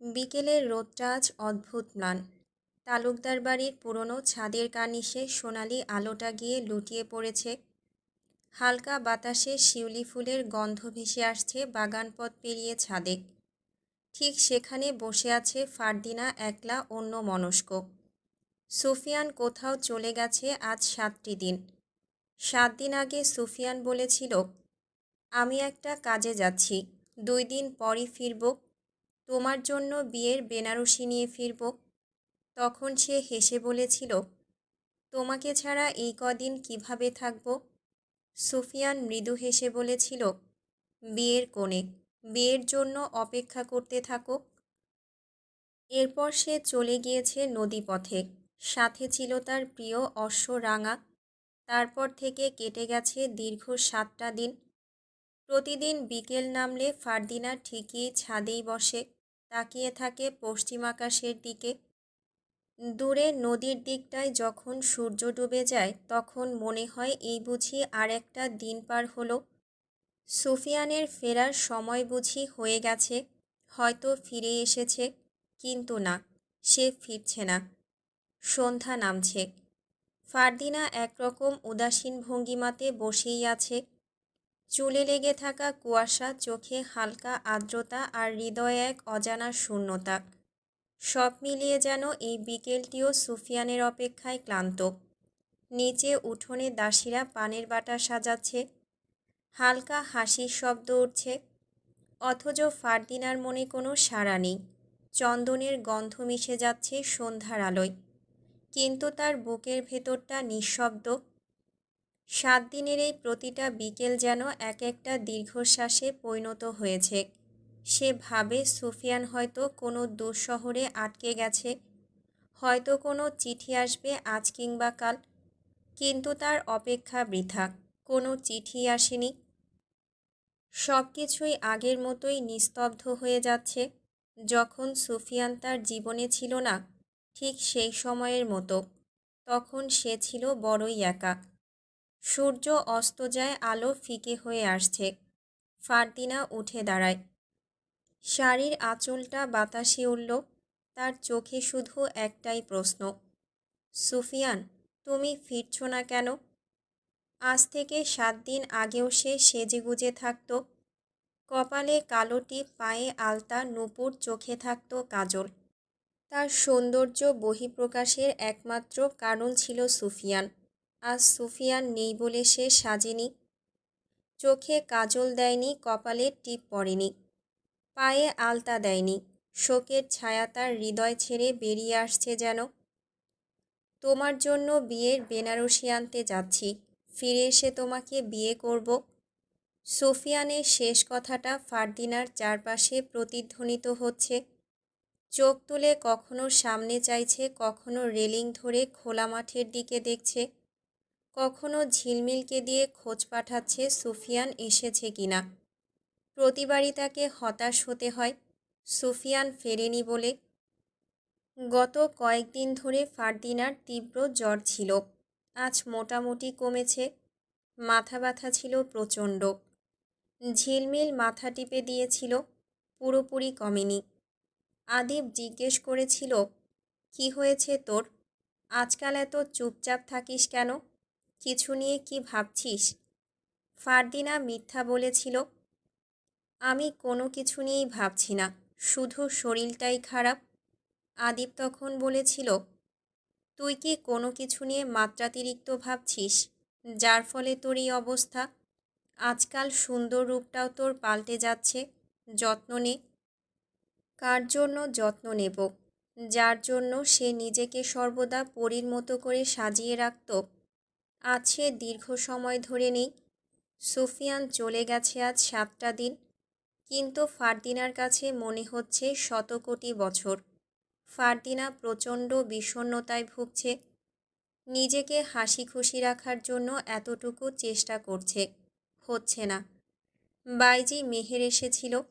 বিকেলের রোদটা আজ অদ্ভুত ম্লান। তালুকদার বাড়ির পুরনো ছাদের কার্নিশে সোনালি আলোটা গিয়ে লুটিয়ে পড়েছে। হালকা বাতাসে শিউলি ফুলের গন্ধ ভেসে আসছে বাগান পথ পেরিয়ে ছাদে। ঠিক সেখানে বসে আছে ফারদিনা একলা অন্য মনস্ক। সুফিয়ান কোথাও চলে গেছে আজ সাতটি দিন। সাত দিন আগে সুফিয়ান বলেছিল, আমি একটা কাজে যাচ্ছি, দুই দিন পরই ফিরব তোমার জন্য বিয়ের বেনারসি নিয়ে ফিরব। তখন সে হেসে বলেছিল, তোমাকে ছাড়া এই কদিন কীভাবে থাকব? সুফিয়ান মৃদু হেসে বলেছিল, বিয়ের কোণে, বিয়ের জন্য অপেক্ষা করতে থাকো। এরপর সে চলে গিয়েছে নদীপথে। সাথে ছিল তার প্রিয় অশ্ব রাঙা তারপর থেকে কেটে গেছে দীর্ঘ সাতটা দিন। প্রতিদিন বিকেল নামলে ফারদিনা ঠিকই ছাদেই বসে। তাকিয়ে থাকে পশ্চিম আকাশের দিকে। দূরে নদীর দিকটায় যখন সূর্য ডুবে যায়, তখন মনে হয় এই বুঝি আর একটা দিন পার হলো। সুফিয়ানের ফেরার সময় বুঝি হয়ে গেছে, হয়তো ফিরে এসেছে, কিন্তু না, সে ফিরছে না। সন্ধ্যা নামছে। ফারদিনা একরকম উদাসীন ভঙ্গিমাতে বসেই আছে। চুলে লেগে থাকা কুয়াশা, চোখে হালকা আর্দ্রতা আর হৃদয়ে এক অজানা শূন্যতা। সব মিলিয়ে যেন এই বিকেলটিও সুফিয়ানের অপেক্ষায় ক্লান্ত। নিচে উঠোনে দাসীরা পানের বাটা সাজাচ্ছে, হালকা হাসির শব্দ উঠছে, অথচ ফারদিনার মনে কোনো সাড়া নেই। চন্দনের গন্ধ মিশে যাচ্ছে সন্ধ্যার আলোয়। কিন্তু তার বুকের ভেতরটা নিঃশব্দ। সাত দিনের এই প্রতিটা বিকেল যেন এক একটা দীর্ঘশ্বাসে পরিণত হয়েছে। সে ভাবে সুফিয়ান হয়তো কোনো দুঃশহরে আটকে গেছে, হয়তো কোনো চিঠি আসবে আজ কিংবা কাল, কিন্তু তার অপেক্ষা বৃথা, কোনো চিঠি আসেনি। সব কিছুই আগের মতোই নিস্তব্ধ হয়ে যাচ্ছে, যখন সুফিয়ান তার জীবনে ছিল না, ঠিক সেই সময়ের মতো, তখন সে ছিল বড়ই একা। সূর্য অস্ত যায়, আলো ফিকে হয়ে আসছে। ফারদিনা উঠে দাঁড়ায়। শাড়ির আঁচলটা বাতাসে উঠল। তার চোখে শুধু একটাই প্রশ্ন, সুফিয়ান, তুমি ফিরছ না কেন? আজ থেকে সাত দিন আগেও সে সেজেগুজে থাকত। কপালে কালো টিপ, পায়ে আলতা, নুপুর চোখে থাকত কাজল। তার সৌন্দর্য বহিঃপ্রকাশের একমাত্র কারণ ছিল সুফিয়ান। আজ সুফিয়ান নেই বলে সে সাজেনি। চোখে কাজল দেয়নি, কপালে টিপ পড়েনি। পায়ে আলতা দেয়নি। শোকের ছায়া তার হৃদয় ছেড়ে বেরিয়ে আসছে যেন। তোমার জন্য বিয়ের বেনারসি আনতে যাচ্ছি। ফিরে এসে তোমাকে বিয়ে করব। সোফিয়ানের শেষ কথাটা ফারদিনার চারপাশে প্রতিধ্বনিত হচ্ছে। চোখ তুলে কখনো সামনে চাইছে, কখনো রেলিং ধরে খোলা মাঠের দিকে দেখছে। কখনো ঝিলমিলকে দিয়ে খোঁজ পাঠাচ্ছে সুফিয়ান এসেছে কিনা প্রতিবারই তাকে হতাশ হতে হয়, সুফিয়ান ফেরেনি বলে। গত কয়েকদিন ধরে ফারদিনার তীব্র জ্বর ছিল, আজ মোটামুটি কমেছে, মাথা ব্যথা ছিল প্রচণ্ড। ঝিলমিল মাথা টিপে দিয়েছিল, পুরোপুরি কমেনি। আদিব জিজ্ঞেস করেছিল, কি হয়েছে তোর? আজকাল এত চুপচাপ থাকিস কেন? কিছু নিয়ে কি ভাবছিস? ফারদিনা মিথ্যা বলেছিল। আমি কোনো কিছু নিয়েই ভাবছি না, শুধু শরীরটাই খারাপ। আদিব তখন বলেছিল, তুই কি কোনো কিছু নিয়ে মাত্রাতিরিক্ত ভাবছিস? যার ফলে তোর এই অবস্থা। আজকাল সুন্দর রূপটাও তোর পাল্টে যাচ্ছে। যত্ন নে। কার জন্য যত্ন নেব? যার জন্য সে নিজেকে সর্বদা পরীর মতো করে সাজিয়ে রাখত? সে দীর্ঘ সময় ধরে নেই। সুফিয়ান চলে গেছে আজ সাতটা দিন। কিন্তু ফারদিনার কাছে মনে হচ্ছে শত কোটি বছর। ফারদিনা প্রচণ্ড বিষণ্নতায় ভুগছে। নিজেকে হাসি খুশি রাখার জন্য এতটুকু চেষ্টা করছে। হচ্ছে না। বাইজি মেহের এসেছিল।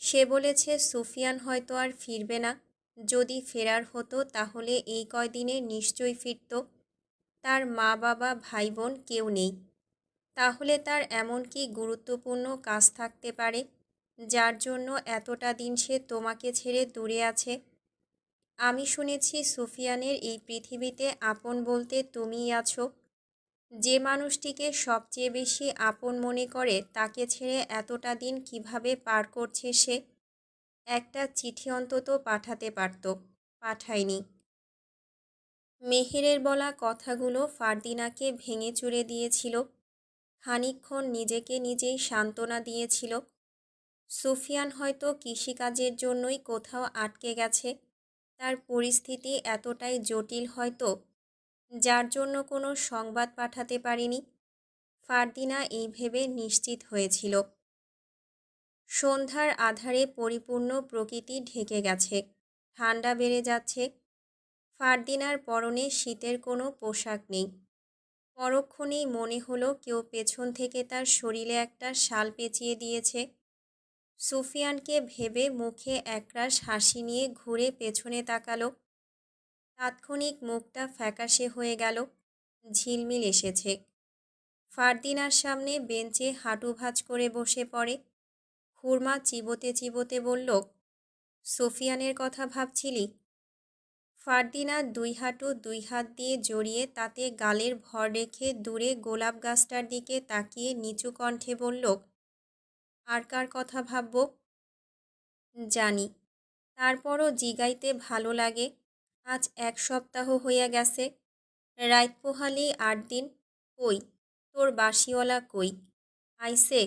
সে বলেছে, সুফিয়ান হয়তো আর ফিরবে না। যদি ফেরার হতো, তাহলে এই কয়দিনে নিশ্চয়ই ফিরত। তার মা বাবা ভাই বোন কেউ নেই। তাহলে তার এমন কি গুরুত্বপূর্ণ কাজ থাকতে পারে, যার জন্য এতটা দিন সে তোমাকে ছেড়ে দূরে আছে? আমি শুনেছি সুফিয়ানের এই পৃথিবীতে আপন বলতে তুমিই আছো। যে মানুষটিকে সবচেয়ে বেশি আপন মনে করে, তাকে ছেড়ে এতটা দিন কীভাবে পার করছে সে? একটা চিঠি অন্তত পাঠাতে পারত, পাঠায়নি। মেহেরের বলা কথাগুলো ফারদিনাকে ভেঙে চুরে দিয়েছিল। খানিকক্ষণ নিজেকে নিজেই সান্ত্বনা দিয়েছিল। সুফিয়ান হয়তো কৃষিকাজের জন্যই কোথাও আটকে গেছে। তার পরিস্থিতি এতটাই জটিল হয়তো, যার জন্য কোনো সংবাদ পাঠাতে পারিনি। ফারদিনা এই ভেবে নিশ্চিত হয়েছিল। সন্ধ্যার আধারে পরিপূর্ণ প্রকৃতি ঢেকে গেছে। ঠান্ডা বেড়ে যাচ্ছে। ফারদিনার পরনে শীতের কোনো পোশাক নেই। পরক্ষণেই মনে হলো কেউ পেছন থেকে তার শরীরে একটা শাল পেঁচিয়ে দিয়েছে। সুফিয়ানকে ভেবে মুখে একরাশ হাসি নিয়ে ঘুরে পেছনে তাকালো। তাৎক্ষণিক মুখটা ফ্যাকাশে হয়ে গেল, ঝিলমিল এসেছে। ফারদিনার সামনে বেঞ্চে হাঁটু ভাঁজ করে বসে পড়ে। খুরমা চিবোতে চিবোতে বলল, সোফিয়ানের কথা ভাবছিলি? ফারদিনা দুই হাঁটু দুই হাত দিয়ে জড়িয়ে তাতে গালের ভর রেখে দূরে গোলাপ গাছটার দিকে তাকিয়ে নিচু কণ্ঠে বলল, আর কার কথা ভাবব? জানি। তারপরও জিগাইতে ভালো লাগে। আজ এক সপ্তাহ হইয়া গেছে। রাইত পোহালি আট দিন। কই? তোর বাসিওয়ালা কই? আইসে,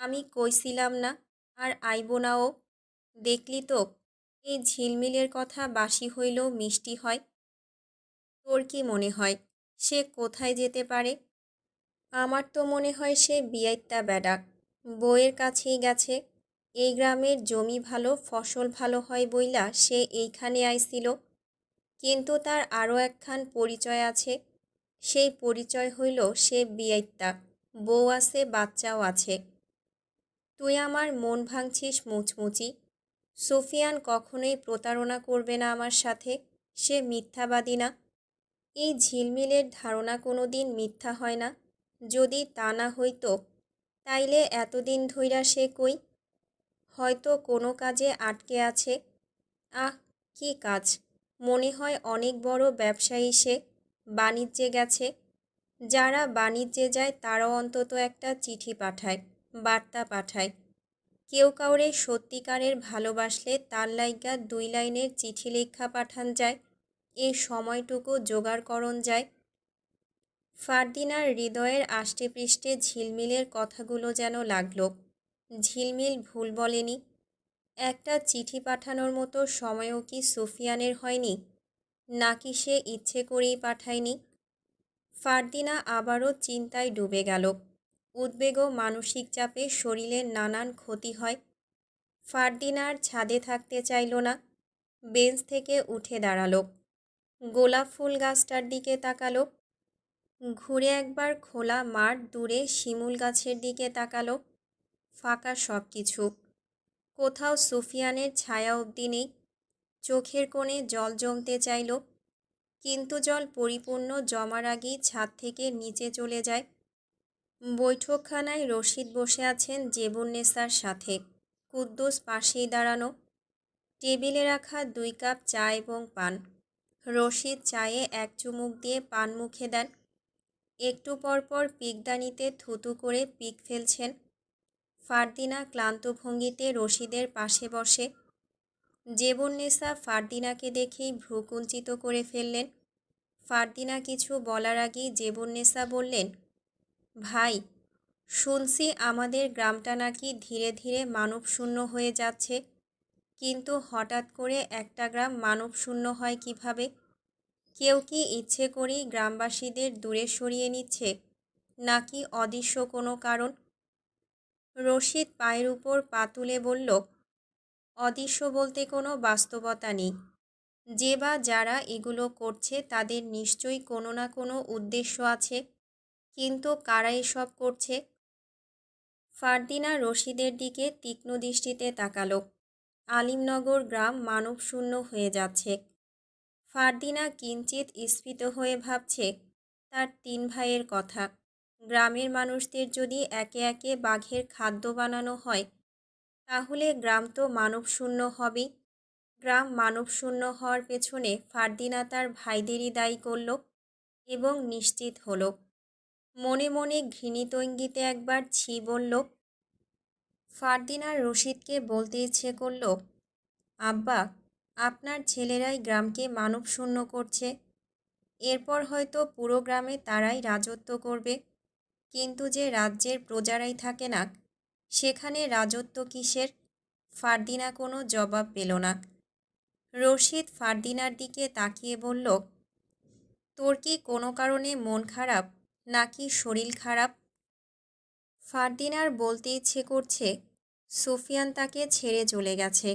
আমি কইছিলাম না, আর আইব না ও দেখলি তো এই ঝিলমিলের কথা বাসি হইলেও মিষ্টি হয়। তোর কি মনে হয়, সে কোথায় যেতে পারে? আমার তো মনে হয় সে বিয়াইত্তা বেডাক বইয়ের কাছেই গেছে। এই গ্রামের জমি ভালো, ফসল ভালো হয় বইলা সে এইখানে আইছিল। কিন্তু তার আরও একখান পরিচয় আছে। সেই পরিচয় হইল সে বিয়াইত্তা বউ আছে, বাচ্চাও আছে। তুই আমার মন ভাঙছিস মুচমুচি। সুফিয়ান কখনোই প্রতারণা করবে না আমার সাথে, সে মিথ্যাবাদী না। এই ঝিলমিলের ধারণা কোনো দিন মিথ্যা হয় না। যদি তা না হইতো, তাইলে এতদিন ধইরা সে কই? হয়তো কোনো কাজে আটকে আছে। আহ, কি কাজ? মনে হয় অনেক বড় ব্যবসায়ী সে, বাণিজ্যে গেছে। যারা বাণিজ্যে যায় তারাও অন্তত একটা চিঠি পাঠায়, বার্তা পাঠায়। কেউ কাউরে সত্যিকারের ভালোবাসলে তার লাইগা দুই লাইনের চিঠি লেখা পাঠান যায় এই সময়টুকু জোগাড়করণ যায়। ফারদিনার হৃদয়ের আষ্টেপৃষ্ঠে ঝিলমিলের কথাগুলো যেন লাগল। ঝিলমিল ভুল বলেনি, একটা চিঠি পাঠানোর মতো সময়ও কি সুফিয়ানের হয়নি, নাকি সে ইচ্ছে করেই পাঠায়নি? ফারদিনা আবারও চিন্তায় ডুবে গেল। উদ্বেগ ও মানসিক চাপে শরীরের নানান ক্ষতি হয়। ফারদিনার ছাদে থাকতে চাইল না। বেঞ্চ থেকে উঠে দাঁড়াল। গোলাপ ফুল গাছটার দিকে তাকালো। ঘুরে একবার খোলা মাঠ দূরে শিমুল গাছের দিকে তাকালো। ফাঁকা সব কিছু কোথাও সুফিয়ানের ছায়া অবধি নেই। চোখের কোণে জল জমতে চাইল। কিন্তু জল পরিপূর্ণ জমার আগেই ছাদ থেকে নিচে চলে যায়। বৈঠকখানায় রশিদ বসে আছেন জেবুন্নেসার সাথে। কুদ্দুস পাশেই দাঁড়ানো। টেবিলে রাখা দুই কাপ চা এবং পান। রশিদ চায়ে এক চুমুক দিয়ে পান মুখে দেন। একটু পরপর পিকদানিতে থুতু করে পিক ফেলছেন। ফারদিনা ক্লান্ত ভঙ্গিতে রশিদের পাশে বসে। জেবুন্নেসা ফারদিনাকে দেখেই ভ্রুকুঞ্চিত করে ফেললেন। ফারদিনা কিছু বলার আগেই জেবুন্নেসা বললেন ভাই, শুনছি আমাদের গ্রামটা নাকি ধীরে ধীরে মানবশূন্য হয়ে যাচ্ছে। কিন্তু হঠাৎ করে একটা গ্রাম মানবশূন্য হয় কীভাবে? কেউ কি ইচ্ছে করেই গ্রামবাসীদের দূরে সরিয়ে নিচ্ছে? নাকি অদৃশ্য কোনো কারণ? রশিদ পায়ের উপর পা তুলে বলল, অদৃশ্য বলতে কোনো বাস্তবতা নেই। যে বা যারা এগুলো করছে তাদের নিশ্চয়ই কোনো না কোনো উদ্দেশ্য আছে। কিন্তু কারা এসব করছে? ফারদিনা রশিদের দিকে তীক্ষ্ণ দৃষ্টিতে তাকালো। আলিমনগর গ্রাম মানবশূন্য হয়ে যাচ্ছে। ফারদিনা কিঞ্চিত স্ফীত হয়ে ভাবছে, তার তিন ভাইয়ের কথা। গ্রামের মানুষদের যদি একে একে বাঘের খাদ্য বানানো হয়, তাহলে গ্রাম তো মানবশূন্য হবেই। গ্রাম মানবশূন্য হওয়ার পেছনে ফারদিনা তার ভাইদেরই দায়ী করল এবং নিশ্চিত হলো। মনে মনে ঘৃণিত ইঙ্গিতে একবার ছি বলল ফারদিনার রশিদকে বলতে ইচ্ছে করল, আব্বা, আপনার ছেলেরাই গ্রামকে মানবশূন্য করছে। এরপর হয়তো পুরো গ্রামে তারাই রাজত্ব করবে। কিন্তু যে রাজ্যের প্রজারাই থাকে না, সেখানে রাজত্ব কিসের? ফারদিনা কোনো জবাব পেল না। রশিদ ফারদিনার দিকে তাকিয়ে বলল, তোর কি কোনো কারণে মন খারাপ? নাকি শরীর খারাপ? ফারদিনার বলতে ইচ্ছে করছে সুফিয়ান তাকে ছেড়ে চলে গেছে।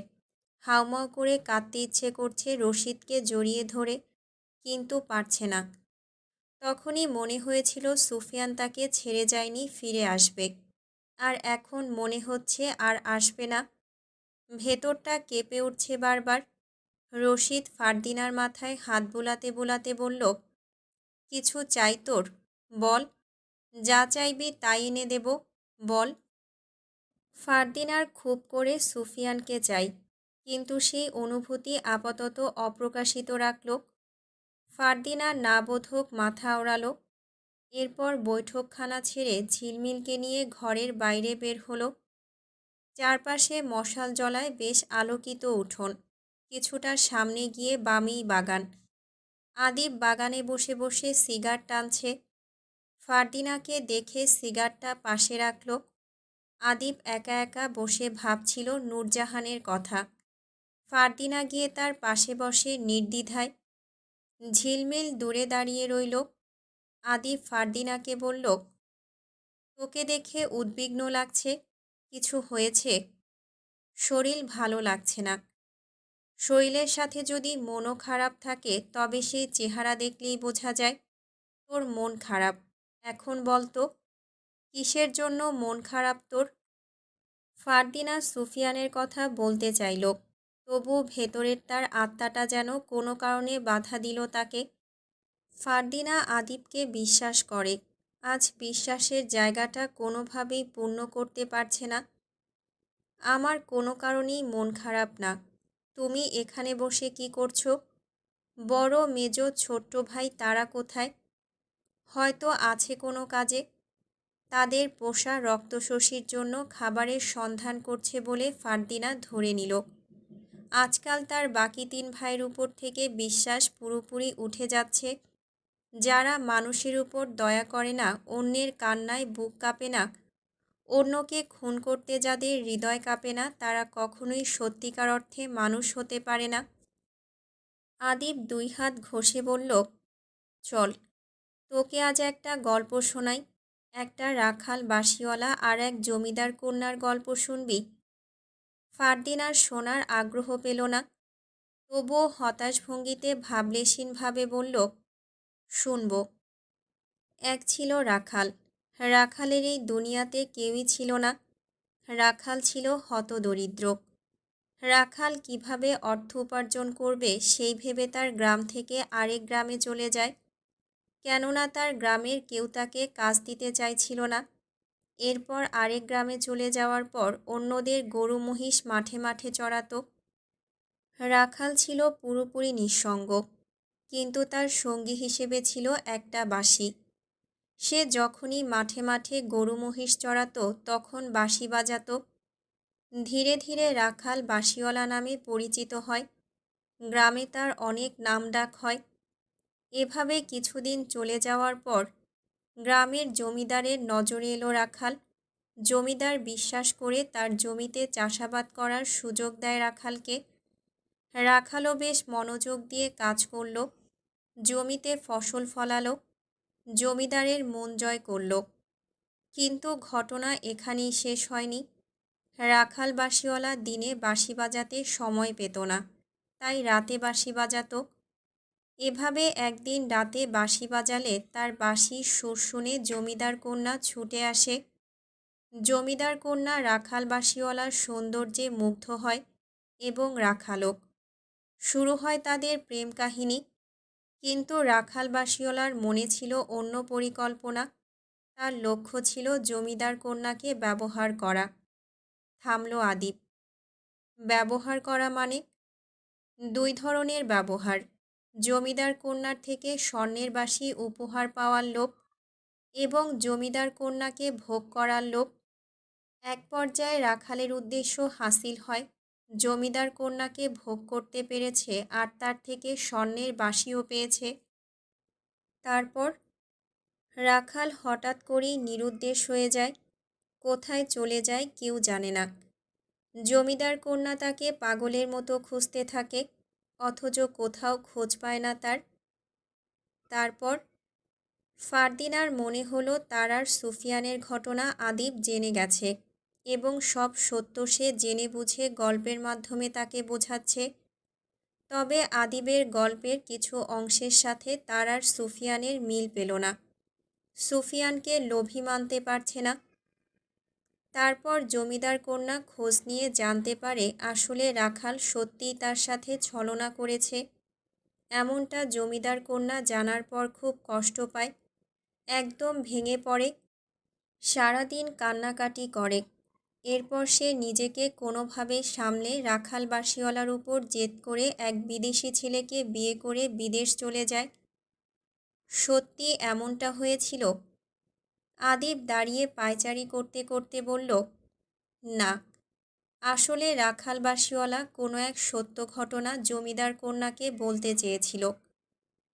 হাউমাউ করে কাঁদতে ইচ্ছে করছে রশিদকে জড়িয়ে ধরে, কিন্তু পারছে না। তখনই মনে হয়েছিল সুফিয়ান তাকে ছেড়ে যায়নি, ফিরে আসবে। আর এখন মনে হচ্ছে আর আসবে না। ভেতরটা কেঁপে উঠছে বারবার। রশিদ ফারদিনার মাথায় হাত বোলাতে বোলাতে বলল, কিছু চাই তোর? বল, যা চাইবি তাই এনে দেব, বল। ফারদিনার খুব করে সুফিয়ানকে চাই, কিন্তু সেই অনুভূতি আপাতত অপ্রকাশিত রাখল। ফারদিনা না মাথা ওড়ালো। এরপর বৈঠকখানা ছেড়ে ঝিলমিলকে নিয়ে ঘরের বাইরে বের হলো। চারপাশে মশাল জলায় বেশ আলোকিত উঠোন, কিছুটা সামনে গিয়ে বামেই বাগান। আদিব বাগানে বসে বসে সিগার টানছে। ফারদিনাকে দেখে সিগারটা পাশে রাখল। আদিব একা একা বসে ভাবছিল নূরজাহানের কথা। ফারদিনা গিয়ে তার পাশে বসে নির্দ্বিধায় ঝিলমিল দূরে দাঁড়িয়ে রইল। আদিব ফারদিনাকে বলল, তোকে দেখে উদ্বিগ্ন লাগছে, কিছু হয়েছে? শরীর ভালো লাগছে না। শরীরের সাথে যদি মনও খারাপ থাকে, তবে সেই চেহারা দেখলেই বোঝা যায়, তোর মন খারাপ। এখন বলতো, কিসের জন্য মন খারাপ তোর? ফারদিনা সুফিয়ানের কথা বলতে চাইল, তবু ভেতরের তার আত্মাটা যেন কোনো কারণে বাধা দিল তাকে। ফারদিনা আদিবকে বিশ্বাস করে, আজ বিশ্বাসের জায়গাটা কোনোভাবেই পূর্ণ করতে পারছে না। আমার কোনো কারণেই মন খারাপ না, তুমি এখানে বসে কি করছ? বড় মেজ ছোট্ট ভাই তারা কোথায়? হয়তো আছে কোনো কাজে। তাদের পোষা রক্তশোষীর জন্য খাবারের সন্ধান করছে বলে ফারদিনা ধরে নিল। আজকাল তার বাকি তিন ভাইয়ের উপর থেকে বিশ্বাস পুরোপুরি উঠে যাচ্ছে। যারা মানুষের উপর দয়া করে না, অন্যের কান্নায় বুক কাঁপে না, অন্যকে খুন করতে যাদের হৃদয় কাঁপে না, তারা কখনোই সত্যিকার অর্থে মানুষ হতে পারে না। আদিব দুই হাত ঘষে বলল, চল। তোকে আজ একটা গল্প শোনাই। একটা রাখাল বাসিওয়ালা আর এক জমিদার কন্যার গল্প শুনবি। ফারদিন আর শোনার আগ্রহ পেল না। তবুও হতাশ ভঙ্গিতে ভাবলেশীনভাবে বলল, শুনব। এক ছিল রাখাল। রাখালের এই দুনিয়াতে কেউই ছিল না। রাখাল ছিল হতদরিদ্র। রাখাল কীভাবে অর্থ উপার্জন করবে সেই ভেবে তার গ্রাম থেকে আরেক গ্রামে চলে যায়। কেননা তার গ্রামের কেউ তাকে কাজ দিতে চাইছিল না। এরপর আরেক গ্রামে চলে যাওয়ার পর অন্যদের গরু মহিষ মাঠে মাঠে চড়াতো। রাখাল ছিল পুরোপুরি নিঃসঙ্গ, কিন্তু তার সঙ্গী হিসেবে ছিল একটা বাঁশি। সে যখনই মাঠে মাঠে গরু মহিষ চড়াতো, তখন বাঁশি বাজাতো। ধীরে ধীরে রাখাল বাঁশিওয়ালা নামে পরিচিত হয়। গ্রামে তার অনেক নাম ডাক হয়। এভাবে কিছুদিন চলে যাওয়ার পর গ্রামের জমিদারের নজরে এলো রাখাল। জমিদার বিশ্বাস করে তার জমিতে চাষাবাদ করার সুযোগ দেয় রাখালকে। রাখালও বেশ মনোযোগ দিয়ে কাজ করল, জমিতে ফসল ফলালো, জমিদারের মন জয় করল। কিন্তু ঘটনা এখানেই শেষ হয়নি। রাখাল বাঁশিওয়ালা দিনে বাঁশি বাজাতে সময় পেত না, তাই রাতে বাঁশি বাজাতো এভাবে একদিন রাতে বাঁশি বাজালে তার বাঁশির সুর শুনে জমিদার কন্যা ছুটে আসে। জমিদার কন্যা রাখাল বাঁশিওয়ালার সৌন্দর্যে মুগ্ধ হয় এবং রাখালো শুরু হয় তাদের প্রেম কাহিনী। কিন্তু রাখাল বাসিওলার মনে ছিল অন্য পরিকল্পনা। তার লক্ষ্য ছিল জমিদার কন্যাকে ব্যবহার করা। থামল আদিপ ব্যবহার করা মানে? দুই ধরনের ব্যবহার। জমিদার কন্যার থেকে স্বর্ণের বাসি উপহার পাওয়ার লোভ এবং জমিদার কন্যাকে ভোগ করার লোভ এক পর্যায়ে রাখালের উদ্দেশ্য হাসিল হয়। জমিদার কন্যাকে ভোগ করতে পেরেছে আর তার থেকে স্বর্ণের বাসিও পেয়েছে। তারপর রাখাল হঠাৎ করেই নিরুদ্দেশ হয়ে যায়, কোথায় চলে যায় কেউ জানে না। জমিদার কন্যা তাকে পাগলের মতো খুঁজতে থাকে। অথচ কোথাও খোঁজ পায় না তার। তারপর ফারদিনার মনে হলো তার আর সুফিয়ানের ঘটনা আদিব জেনে গেছে এবং সব সত্য সে জেনে বুঝে গল্পের মাধ্যমে তাকে বোঝাচ্ছে। তবে আদিবের গল্পের কিছু অংশের সাথে তার আর সুফিয়ানের মিল পেল না। সুফিয়ানকে লোভী মানতে পারছে না। তারপর জমিদার কন্যা খোঁজ নিয়ে জানতে পারে আসলে রাখাল সত্যিই তার সাথে ছলনা করেছে। এমনটা জমিদার কন্যা জানার পর খুব কষ্ট পায়। একদম ভেঙে পড়ে। সারাদিন কান্নাকাটি করে। এরপর সে নিজেকে কোনোভাবে সামলে রাখাল বাসিওয়ালার উপর জেদ করে এক বিদেশি ছেলেকে বিয়ে করে বিদেশ চলে যায়। সত্যি এমনটা হয়েছিল? আদিব দাঁড়িয়ে পায়চারি করতে করতে বলল, না, আসলে রাখালবাসীওয়ালা কোনো এক সত্য ঘটনা জমিদার কন্যাকে বলতে চেয়েছিল।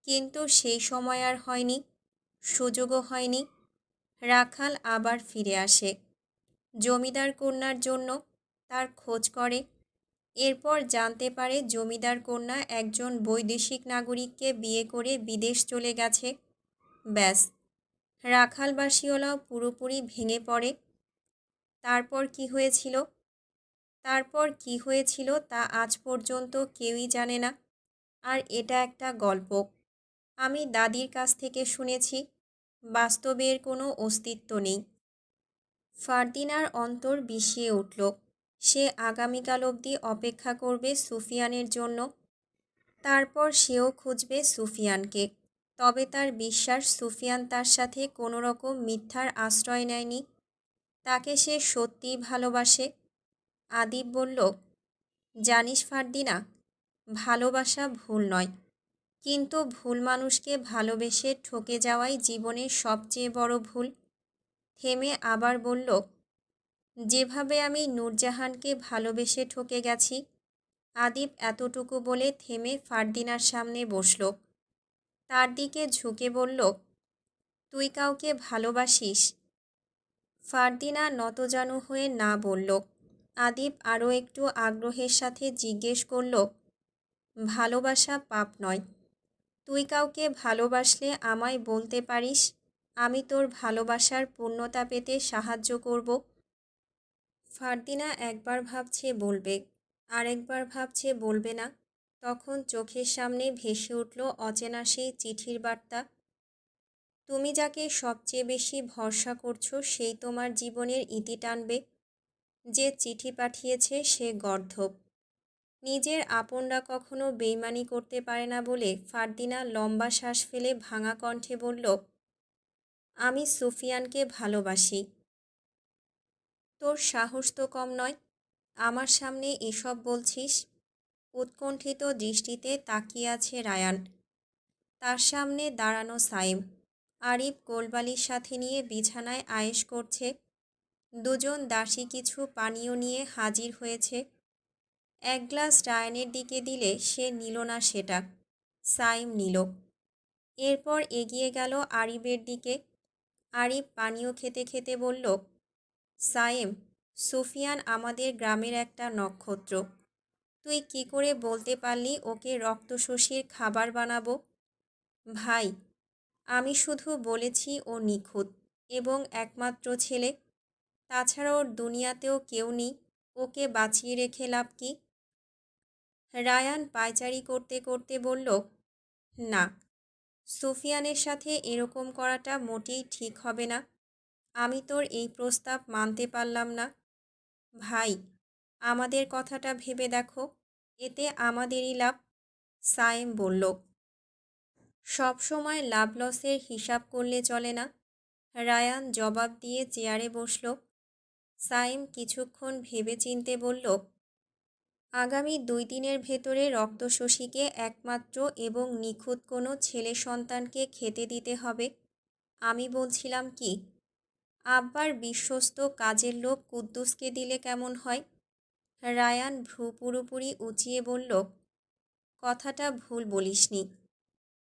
কিন্তু সেই সময় আর হয়নি, সুযোগও হয়নি। রাখাল আবার ফিরে আসে। জমিদার কন্যার জন্য তার খোঁজ করে। এরপর জানতে পারে জমিদার কন্যা একজন বৈদেশিক নাগরিককে বিয়ে করে বিদেশ চলে গেছে। ব্যাস। রাখালবাসীওয়ালাও পুরোপুরি ভেঙে পড়ে। তারপর কি হয়েছিল? তারপর কি হয়েছিল তা আজ পর্যন্ত কেউই জানে না। আর এটা একটা গল্প। আমি দাদির কাছ থেকে শুনেছি বাস্তবের কোনো অস্তিত্ব নেই। ফারদিনার অন্তর বিষিয়ে উঠল, সে আগামীকাল অবধি অপেক্ষা করবে সুফিয়ানের জন্য। তারপর সেও খুঁজবে সুফিয়ানকে। তবে তার বিশ্বাস সুফিয়ান তার সাথে কোনো রকম মিথ্যার আশ্রয় নেয়নি। তাকে সে সত্যিই ভালোবাসে। আদিব বলল, জানিস ফারদিনা, ভালোবাসা ভুল নয়। কিন্তু ভুল মানুষকে ভালোবেসে ঠকে যাওয়াই জীবনের সবচেয়ে বড় ভুল। থেমে আবার বলল, যেভাবে আমি নূরজাহানকে ভালোবেসে ঠকে গেছি, আদিব এতটুকু বলে থেমে ফারদিনার সামনে বসল। তার দিকে ঝুঁকে বলল, তুই কাউকে ভালোবাসিস? ফারদিনা নতজানু হয়ে না বলল। আদিব আরও একটু আগ্রহের সাথে জিজ্ঞেস করল, ভালোবাসা পাপ নয়। তুই কাউকে ভালোবাসলে আমায় বলতে পারিস, আমি তোর ভালোবাসার পূর্ণতা পেতে সাহায্য করব? ফারদিনা একবার ভাবছে বলবে, আরেকবার ভাবছে বলবে না। তখন চোখের সামনে ভেসে উঠল অচেনা সেই চিঠির বার্তা, তুমি যাকে সবচেয়ে বেশি ভরসা করছ সেই তোমার জীবনের ইতি টানবে। যে চিঠি পাঠিয়েছে সে গর্ধব। নিজের আপনরা কখনো বেইমানি করতে পারে না বলে ফারদিনা লম্বা শ্বাস ফেলে ভাঙা কণ্ঠে বলল, আমি সুফিয়ানকে ভালোবাসি। তোর সাহস তো কম নয়। আমার সামনে এসব বলছিস উৎকণ্ঠিত দৃষ্টিতে তাকিয়ে আছে রায়ান। তার সামনে দাঁড়ানো সাইম। আরিফ গোলবালির সাথে নিয়ে বিছানায় আয়েশ করছে। দুজন দাসী কিছু পানীয় নিয়ে হাজির হয়েছে। এক গ্লাস রায়ানের দিকে দিলে সে নিল না সেটা। সাইম নিল। এরপর এগিয়ে গেল আরিফের দিকে। আরিফ পানীয় খেতে খেতে বলল সায়েম সুফিয়ান আমাদের গ্রামের একটা নক্ষত্র। তুই কি করে বলতে পারলি ওকে রক্তশোষীর খাবার বানাবো? ভাই, আমি শুধু বলেছি ও নিখুঁত এবং একমাত্র ছেলে। তাছাড়া ওর দুনিয়াতেও কেউ নেই। ওকে বাঁচিয়ে রেখে লাভ কি? রায়ান পায়চারি করতে করতে বলল, না, সুফিয়ানের সাথে এরকম করাটা মোটেই ঠিক হবে না। আমি তোর এই প্রস্তাব মানতে পারলাম না। ভাই আমাদের কথাটা ভেবে দেখো। এতে আমাদেরই লাভ, সায়েম বলল। সব সময় লাভ লসের হিসাব করলে চলে না। রায়ান জবাব দিয়ে চেয়ারে বসল। সাইম কিছুক্ষণ ভেবেচিন্তে বলল, আগামী দুই দিনের ভেতরে রক্তশোষীকে একমাত্র এবং নিখুঁত কোনো ছেলে সন্তানকে খেতে দিতে হবে। আমি বলছিলাম কি, আব্বার বিশ্বস্ত কাজের লোক কুদ্দুসকে দিলে কেমন হয়? রায়ান ভ্রু পুরোপুরি উঁচিয়ে বলল কথাটা ভুল বলিসনি।